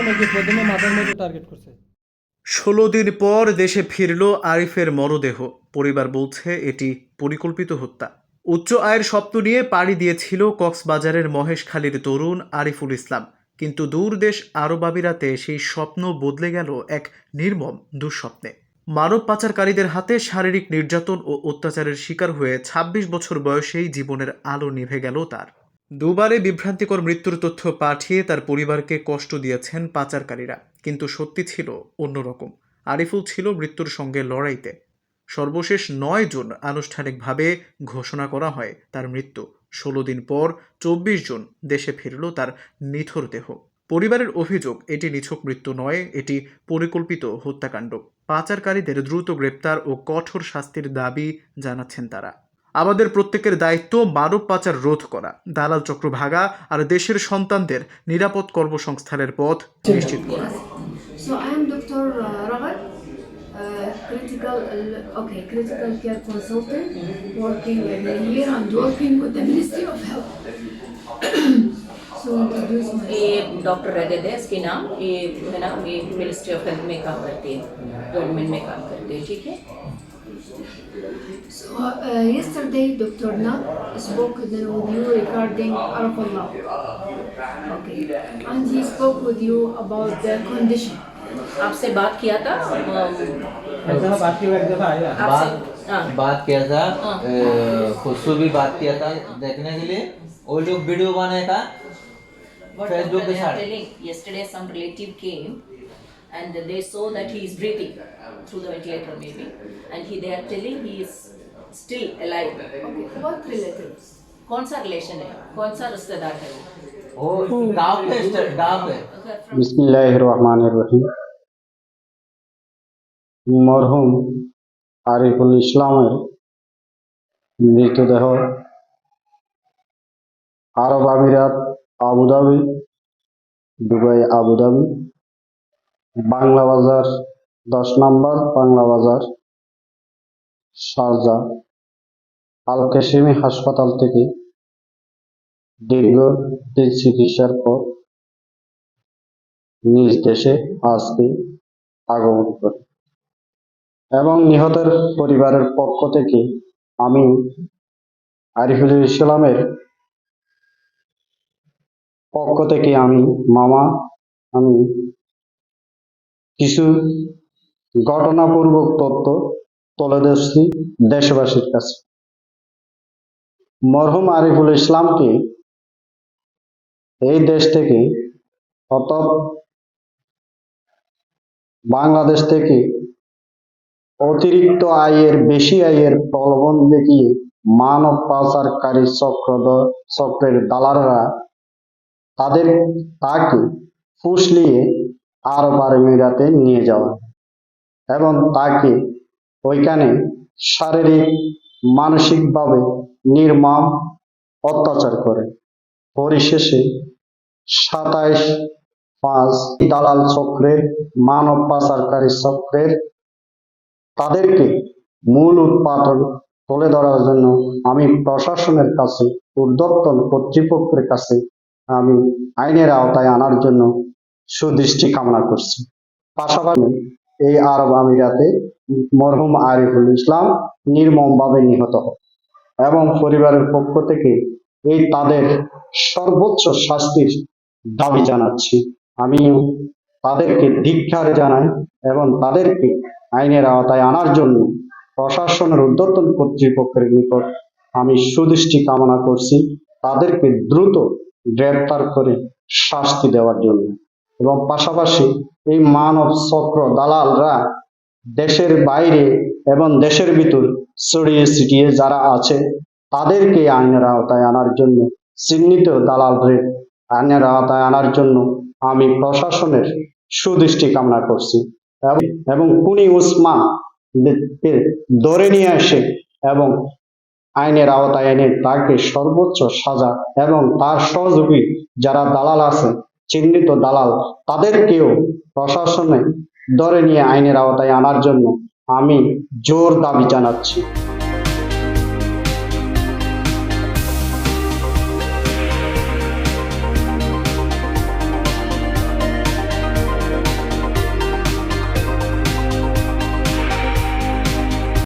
হয় যে প্রথমে মাথার টার্গেট করছে? ষোলো দিন পর দেশে ফিরল আরিফের মরদেহ। পরিবার বলছে এটি পরিকল্পিত হত্যা। উচ্চ আয়ের স্বপ্ন নিয়ে পাড়ি দিয়েছিল কক্সবাজারের মহেশখালীর তরুণ আরিফুল ইসলাম। কিন্তু দূর দেশ আরব সেই স্বপ্ন বদলে গেল এক নির্মম দুঃস্বপ্নে। মানব পাচারকারীদের হাতে শারীরিক নির্যাতন ও অত্যাচারের শিকার হয়ে ২৬ বছর বয়সেই জীবনের আলো নিভে গেল তার। দুবারে বিভ্রান্তিকর মৃত্যুর তথ্য পাঠিয়ে তার পরিবারকে কষ্ট দিয়েছেন পাচারকারীরা। কিন্তু সত্যি ছিল অন্যরকম। আরিফুল ছিল মৃত্যুর সঙ্গে লড়াইতে। সর্বশেষ নয় জুন আনুষ্ঠানিকভাবে ঘোষণা করা হয় তার মৃত্যু। ষোলো দিন পর চব্বিশ জুন দেশে ফিরল তার নিথর দেহ। পরিবারের অভিযোগ, এটি নিছক মৃত্যু নয়, এটি পরিকল্পিত হত্যাকাণ্ড। পাচারকারীদের দ্রুত গ্রেপ্তার ও কঠোর শাস্তির দাবি জানাচ্ছেন তারা। আমাদের প্রত্যেকের দায়িত্ব মানব পাচার রোধ করা দালাল চক্র ভাগা আর দেশের সন্তানদের নিরাপদ কর্মসংস্থানের পথ নিশ্চিত করা So I am Dr. uh, Raghat, uh, critical, uh, okay, critical care consultant, working uh, here and working with the Ministry of Health. so introduce myself. ये डॉक्टर रजत है इसके नाम ये है ना ये मिनिस्ट्री ऑफ हेल्थ में काम करती है गवर्नमेंट में काम करती है ठीक है So uh, yesterday, Dr. Na spoke with you regarding Arafallah. Okay. And he spoke with you about the condition. आपसे बात किया था बात की एक दफ़ा आया बात बात किया था खुशबू भी बात किया था देखने के लिए और जो वीडियो बनाया था फेसबुक के साथ yesterday some relative came and they saw that he is breathing through the ventilator maybe and he they are telling he is still alive. Okay, what relatives? कौन सा रिलेशन है कौन सा रिश्तेदार है वो वो गांव पे स्टे- गांव पे अगर from বিসমিল্লাহ রহমানের রহিম মরহুম আরিফুল ইসলামের মৃতদেহ আরব আমিরাত আবুধাবি দুবাই আবুধাবি বাংলা বাজার দশ নম্বর, বাংলা বাজার শারজা আল কেশিমি হাসপাতাল থেকে দীর্ঘ দিন চিকিৎসার পর নিজ দেশে আজকে আগমন করে। এবং নিহতের পরিবারের পক্ষ থেকে আমি আরিফুল ইসলামের পক্ষ থেকে আমি মামা, আমি কিছু ঘটনাপূর্বক তথ্য তুলে ধরছি দেশবাসীর কাছে। মরহুম আরিফুল ইসলামকে এই দেশ থেকে অর্থাৎ বাংলাদেশ থেকে অতিরিক্ত আয়ের, বেশি আয়ের প্রলোভন দেখিয়ে মানব পাচারকারী চক্র চক্রের দালালরা তাদের তাকে ফুসলিয়ে আরব আমিরাতে নিয়ে যাওয়া এবং তাকে ওইখানে শারীরিক, মানসিকভাবে নির্মম অত্যাচার করে। পরিশেষে সাতাইশ পাঁচ দালাল চক্রের, মানব পাচারকারী চক্রের তাদেরকে মূল উৎপাদন তুলে ধরার জন্য আমি প্রশাসনের কাছে ঊর্ধ্বতন কর্তৃপক্ষের কাছে আমি আইনের আওতায় আনার জন্য সুদৃষ্টি কামনা করছি। পাশাপাশি এই আরব আমিরাতে মরহুম আরিফুল ইসলাম নির্মমভাবে নিহত হয় এবং পরিবারের পক্ষ থেকে এই তাদের সর্বোচ্চ শাস্তির দাবি জানাচ্ছি। আমি তাদেরকে ধিক্ষার জানাই এবং তাদেরকে আইনের আওতায় আনার জন্য প্রশাসনের ঊর্ধ্বতন কর্তৃপক্ষের নিকট আমি সুদৃষ্টি কামনা করছি। তাদেরকে দ্রুত গ্রেপ্তার করে শাস্তি দেওয়ার জন্য। এবং পাশাপাশি এই মানব চক্র দালালরা দেশের বাইরে এবং দেশের ভিতর ছড়িয়ে ছিটিয়ে যারা আছে, তাদেরকে আইনের আওতায় আনার জন্য, চিহ্নিত দালালদের আইনের আওতায় আনার জন্য আমি প্রশাসনের সুদৃষ্টি কামনা করছি। এবং- কুনি উসমান ধরে নিয়ে আসে এবং আইনের আওতায় এনে তাকে সর্বোচ্চ সাজা এবং তার সহযোগী যারা দালাল আছে চিহ্নিত দালাল তাদেরকেও প্রশাসনে ধরে নিয়ে আইনের আওতায় আনার জন্য আমি জোর দাবি জানাচ্ছি।